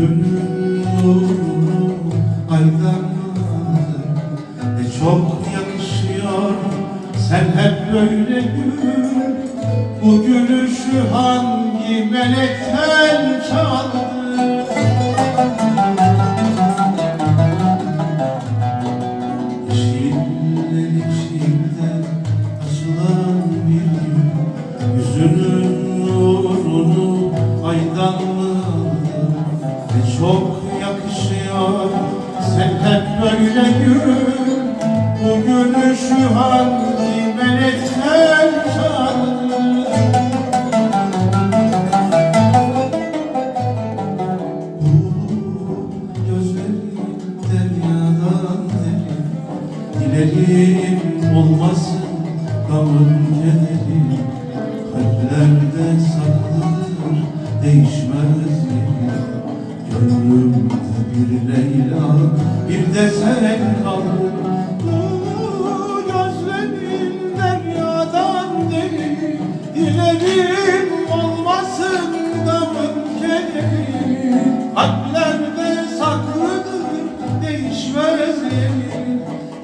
Nurunu aydınlatır Ne çok yakışıyor. Sen hep böyle Bu gülüşü hangi melekten çaldı yakışıyor sen hep böyle gül. Bu gülüşü hangi melekten çaldı Gözlerim deryadan Dilerim olmasın kavun Kalplerde saklıdır değişmez Gönlüm bir Leyla bir de sen kaldın. Gözlerim deryadan deli. Dilerim olmasın da mümkün Kalplerde saklıdır değişmez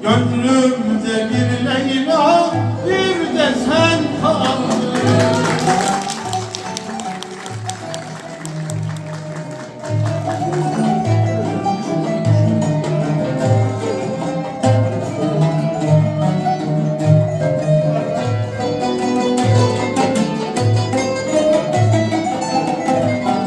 Gönlümde bir Leyla bir de sen kaldın.